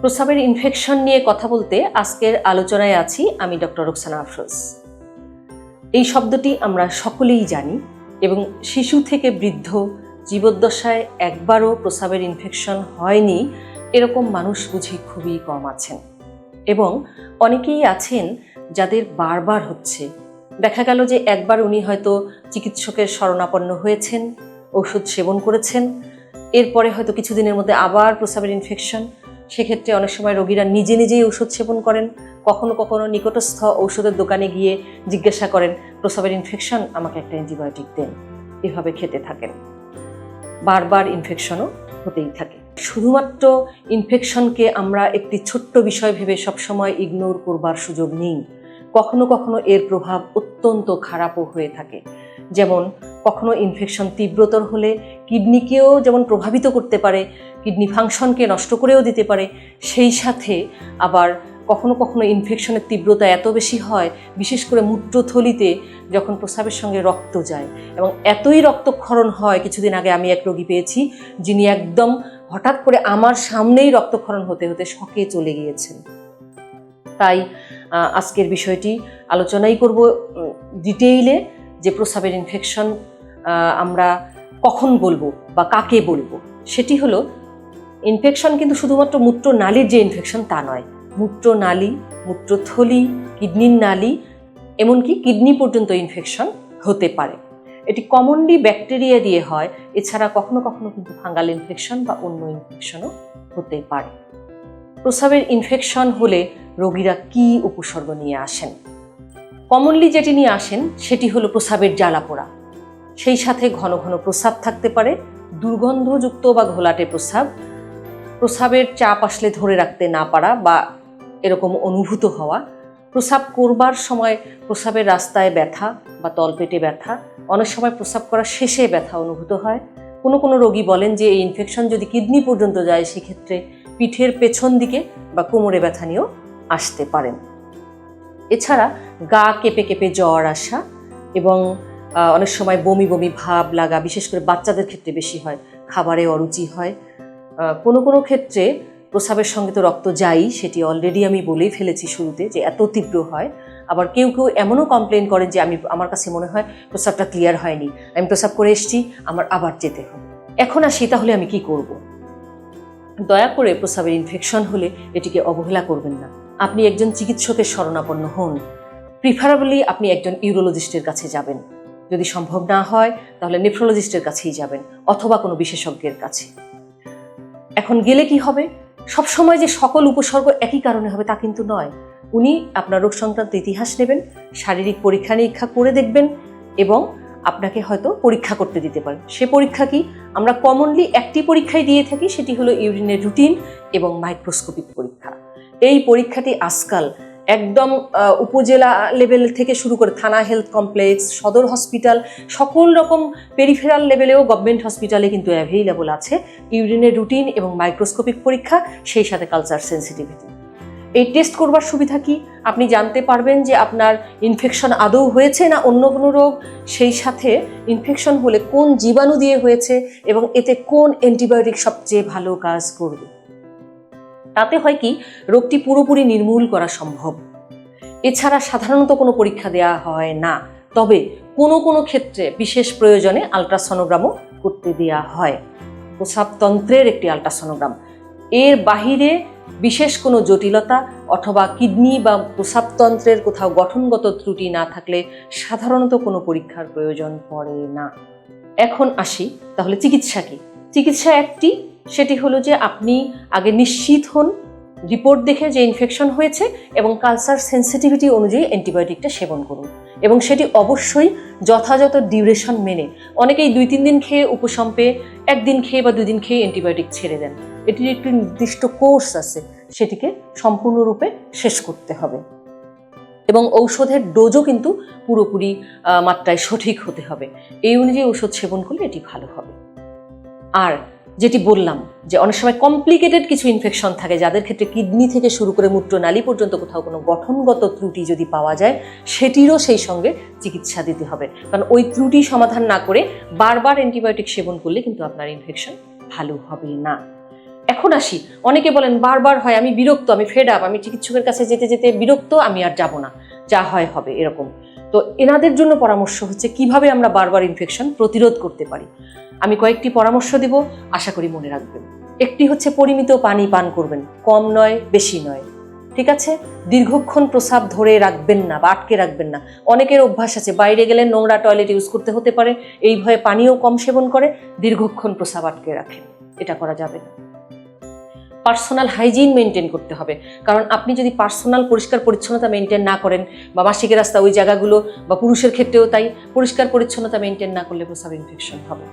প্রস্রাবের ইনফেকশন নিয়ে কথা বলতে আজকের আলোচনায় আছি আমি ডক্টর রোকসানা আফরোজ। এই শব্দটি আমরা সকলেই জানি এবং শিশু থেকে বৃদ্ধ জীবদ্দশায় একবারও প্রস্রাবের ইনফেকশন হয়নি, এরকম মানুষ বুঝি খুবই কম আছেন। এবং অনেকেই আছেন যাদের বারবার হচ্ছে। দেখা গেল যে একবার উনি হয়তো চিকিৎসকের শরণাপন্ন হয়েছেন, ওষুধ সেবন করেছেন, এরপরে হয়তো কিছুদিনের মধ্যে আবার প্রস্রাবের ইনফেকশন সেক্ষেত্রে অনেক সময় রোগীরা নিজে নিজেই ওষুধ সেবন করেন, কখনো কখনো নিকটস্থ ঔষধের দোকানে গিয়ে জিজ্ঞাসা করেন প্রসবের ইনফেকশন আমাকে একটা অ্যান্টিবায়োটিক দেন। এভাবে খেতে থাকেন। বারবার ইনফেকশনও হতেই থাকে। শুধুমাত্র ইনফেকশনকে আমরা একটি ছোট্ট বিষয় ভেবে সবসময় ইগনোর করবার সুযোগ নেই। কখনো কখনো এর প্রভাব অত্যন্ত খারাপও হয়ে থাকে। যেমন কখনো ইনফেকশন তীব্রতর হলে কিডনিকেও যেমন প্রভাবিত করতে পারে কিডনি ফাংশনকে নষ্ট করেও দিতে পারে, সেই সাথে আবার কখনো কখনো ইনফেকশনের তীব্রতা এত বেশি হয়, বিশেষ করে মূত্রথলিতে যখন প্রস্রাবের সঙ্গে রক্ত যায় এবং এতই রক্তক্ষরণ হয়, কিছুদিন আগে আমি এক রোগী পেয়েছি যিনি একদম হঠাৎ করে আমার সামনেই রক্তক্ষরণ হতে হতে শকে চলে গিয়েছেন। তাই আজকের বিষয়টি আলোচনাই করব ডিটেইলে যে প্রস্রাবের ইনফেকশন আমরা কখন বলব বা কাকে বলব? সেটি হলো ইনফেকশন কিন্তু শুধুমাত্র মূত্র নালীর যে ইনফেকশন তা নয়। মূত্র নালী মূত্রথলি, কিডনির নালী, এমনকি কিডনি পর্যন্ত ইনফেকশন হতে পারে। এটি কমনলি ব্যাকটেরিয়া দিয়ে হয়, এছাড়া কখনো কখনো কিন্তু ফাঙ্গাল ইনফেকশন বা অন্য ইনফেকশনও হতে পারে। প্রস্রাবের ইনফেকশন হলে রোগীরা কি উপসর্গ নিয়ে আসেন? কমনলি যেটি নিয়ে আসেন, সেটি হলো প্রস্রাবের জ্বালা পোড়া সেই সাথে ঘন ঘন প্রস্রাব থাকতে পারে, দুর্গন্ধযুক্ত বা ঘোলাটে প্রস্রাব প্রস্রাবের চাপ আসলে ধরে রাখতে না পারা বা এরকম অনুভূত হওয়া। প্রস্রাব করবার সময় প্রস্রাবের রাস্তায় ব্যথা বা তলপেটে ব্যথা। অনেক সময় প্রস্রাব করার শেষে ব্যথা অনুভূত হয়। কোনো কোনো রোগী বলেন যে, এই ইনফেকশন যদি কিডনি পর্যন্ত যায়, সেক্ষেত্রে পিঠের পেছন দিকে বা কোমরে ব্যথা নিয়েও আসতে পারেন। এছাড়া গা কেঁপে কেঁপে জ্বর আসা এবং অনেক সময় বমি বমি ভাব লাগা, বিশেষ করে বাচ্চাদের ক্ষেত্রে বেশি হয়, খাবারে অরুচি হয়। কোনো কোনো ক্ষেত্রে প্রস্রাবের সঙ্গে তো রক্ত যাই সেটি অলরেডি আমি বলেই ফেলেছি শুরুতে যে এত তীব্র হয়। আবার কেউ কেউ এমনও কমপ্লেন করেন যে আমি, আমার কাছে মনে হয় প্রস্রাবটা ক্লিয়ার হয়নি। আমি প্রস্রাব করে এসেছি, আমার আবার যেতে হবে। এখন আসি, তাহলে আমি কি করব? দয়া করে প্রস্রাবের ইনফেকশন হলে এটিকে অবহেলা করবেন না। আপনি একজন চিকিৎসকের শরণাপন্ন হন। প্রিফারেবলি আপনি একজন ইউরোলজিস্টের কাছে যাবেন। যদি সম্ভব না হয়, তাহলে নেফ্রোলজিস্টের কাছেই যাবেন, অথবা কোনো বিশেষজ্ঞের কাছে। এখন গেলে কি হবে? সব সময় যে সকল উপসর্গ একই কারণে হবে তা কিন্তু নয়। উনি আপনার রোগ সংক্রান্ত ইতিহাস নেবেন, শারীরিক পরীক্ষা নিরীক্ষা করে দেখবেন, এবং আপনাকে হয়তো পরীক্ষা করতে দিতে পারেন। সে পরীক্ষা কি? আমরা কমনলি একটি পরীক্ষায় দিয়ে থাকি, সেটি হলো ইউরিনের রুটিন এবং মাইক্রোস্কোপিক পরীক্ষা। এই পরীক্ষাটি আজকাল একদম উপজেলা লেভেল থেকে শুরু করে থানা হেলথ কমপ্লেক্স, সদর হসপিটাল, সকল রকম পেরিফেরাল লেভেলেও গভর্নমেন্ট হসপিটালে কিন্তু অ্যাভেইলেবল আছে। ইউরিনের রুটিন এবং মাইক্রোস্কোপিক পরীক্ষা, সেই সাথে কালচার সেন্সিটিভিটি এই টেস্ট করবার সুবিধা কি? আপনি জানতে পারবেন যে আপনার ইনফেকশন আদৌ হয়েছে না অন্য কোনো রোগ। সেই সাথে ইনফেকশন হলে কোন জীবাণু দিয়ে হয়েছে এবং এতে কোন অ্যান্টিবায়োটিক সবচেয়ে ভালো কাজ করবে? তাতে হয় কি, রোগটি পুরোপুরি নির্মূল করা সম্ভব। এছাড়া সাধারণত কোনো পরীক্ষা দেওয়া হয় না, তবে কোনো কোনো ক্ষেত্রে বিশেষ প্রয়োজনে আলট্রাসনোগ্রামও করতে দেওয়া হয়। প্রস্রাবতন্ত্রের একটি আলট্রাসনোগ্রাম। এর বাহিরে বিশেষ কোনো জটিলতা অথবা কিডনি বা প্রস্রাবতন্ত্রের কোথাও গঠনগত ত্রুটি না থাকলে সাধারণত কোনো পরীক্ষার প্রয়োজন পড়ে না। এখন আসি, তাহলে চিকিৎসা কি? চিকিৎসা একটি সেটি হলো যে আপনি আগে নিশ্চিত হন, রিপোর্ট দেখে যে ইনফেকশন হয়েছে এবং কালচার সেন্সিটিভিটি অনুযায়ী অ্যান্টিবায়োটিকটা সেবন করুন। এবং সেটি অবশ্যই যথাযথ ডিউরেশন মেনে। অনেকেই দুই, তিন দিন খেয়ে উপশম পেয়ে একদিন খেয়ে বা দুদিন খেয়ে অ্যান্টিবায়োটিক ছেড়ে দেন। এটির একটি নির্দিষ্ট কোর্স আছে, সেটিকে সম্পূর্ণরূপে শেষ করতে হবে। এবং ঔষধের ডোজও কিন্তু পুরোপুরি মাত্রায় সঠিক হতে হবে। এই অনুযায়ী ওষুধ সেবন করলে এটি ভালো হবে। আর যেটি বললাম যে অনেক সময় কমপ্লিকেটেড কিছু ইনফেকশন থাকে, যাদের ক্ষেত্রে কিডনি থেকে শুরু করে মূত্রনালী পর্যন্ত কোথাও কোনো গঠনগত ত্রুটি যদি পাওয়া যায়, সেটিরও সেই সঙ্গে চিকিৎসা দিতে হবে। কারণ ওই ত্রুটি সমাধান না করে বারবার অ্যান্টিবায়োটিক সেবন করলে কিন্তু আপনার ইনফেকশন ভালো হবে না। এখন আসি, অনেকে বলেন বারবার হয়, আমি বিরক্ত, আমি ফেড আপ আমি চিকিৎসকের কাছে যেতে যেতে বিরক্ত, আমি আর যাব না। যা হয় হবে এরকম। তো এনাদের জন্য পরামর্শ হচ্ছে কীভাবে আমরা বারবার ইনফেকশন প্রতিরোধ করতে পারি। আমি কয়েকটি পরামর্শ দিব, আশা করি মনে রাখবেন। একটি হচ্ছে পরিমিত পানি পান করবেন, কম নয়, বেশি নয়। ঠিক আছে? দীর্ঘক্ষণ প্রসাব ধরে রাখবেন না বা আটকে রাখবেন না। অনেকের অভ্যাস আছে, বাইরে গেলে নোংরা টয়লেট ইউজ করতে হতে পারে, এই ভয়ে পানিও কম সেবন করে, দীর্ঘক্ষণ প্রসাব আটকে রাখেন এটা করা যাবে না। পার্সোনাল হাইজিন মেনটেন করতে হবে। কারণ আপনি যদি পার্সোনাল পরিষ্কার পরিচ্ছন্নতা মেনটেন না করেন, বা মাসিকের রাস্তা ওই জায়গাগুলো, বা পুরুষের ক্ষেত্রেও তাই, পরিষ্কার পরিচ্ছন্নতা মেনটেন না করলে প্রসাব ইনফেকশন হবে।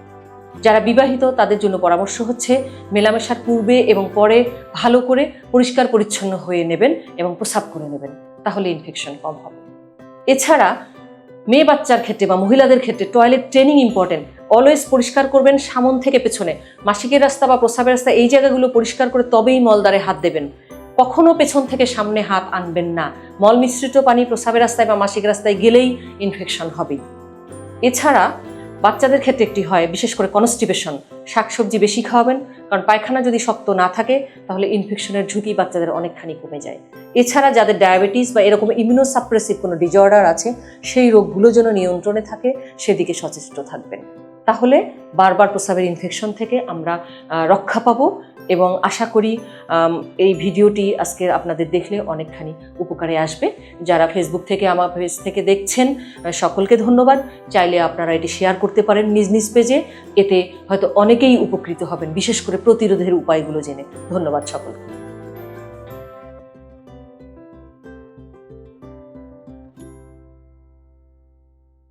যারা বিবাহিত, তাদের জন্য পরামর্শ হচ্ছে, মেলামেশার পূর্বে এবং পরে ভালো করে পরিষ্কার পরিচ্ছন্ন হয়ে নেবেন এবং প্রসাব করে নেবেন, তাহলে ইনফেকশন কম হবে। এছাড়া মেয়ে বাচ্চার ক্ষেত্রে বা মহিলাদের ক্ষেত্রে টয়লেট ট্রেনিং ইম্পর্টেন্ট অলওয়েজ পরিষ্কার করবেন সামন থেকে পেছনে। মাসিকের রাস্তা বা প্রসাবের রাস্তা এই জায়গাগুলো পরিষ্কার করে তবেই মলদারে হাত দেবেন। কখনো পেছন থেকে সামনে হাত আনবেন না। মল মিশ্রিত পানি প্রসাবের রাস্তায় বা মাসিক রাস্তায় গেলেই ইনফেকশন হবেই। এছাড়া বাচ্চাদের ক্ষেত্রে একটি হয়, বিশেষ করে কনস্টিপেশন শাকসবজি বেশি খাওয়াবেন, কারণ পায়খানা যদি শক্ত না থাকে, তাহলে ইনফেকশনের ঝুঁকি বাচ্চাদের অনেকখানি কমে যায়। এছাড়া যাদের ডায়াবেটিস বা এরকম ইমিউনোসাপ্রেসিভ কোনো ডিজর্ডার আছে, সেই রোগগুলো যেন নিয়ন্ত্রণে থাকে, সেদিকে সচেষ্ট থাকবেন। তাহলে বারবার প্রস্রাবের ইনফেকশন থেকে আমরা রক্ষা পাবো এবং আশা করি এই ভিডিওটি আজকে আপনাদের দেখলে অনেকখানি উপকারে আসবে। যারা ফেসবুক থেকে, আমার পেজ থেকে দেখছেন সকলকে ধন্যবাদ। চাইলে আপনারা এটি শেয়ার করতে পারেন নিজ নিজ পেজে এতে হয়তো অনেকেই উপকৃত হবেন, বিশেষ করে প্রতিরোধের উপায়গুলো জেনে। ধন্যবাদ সকলকে।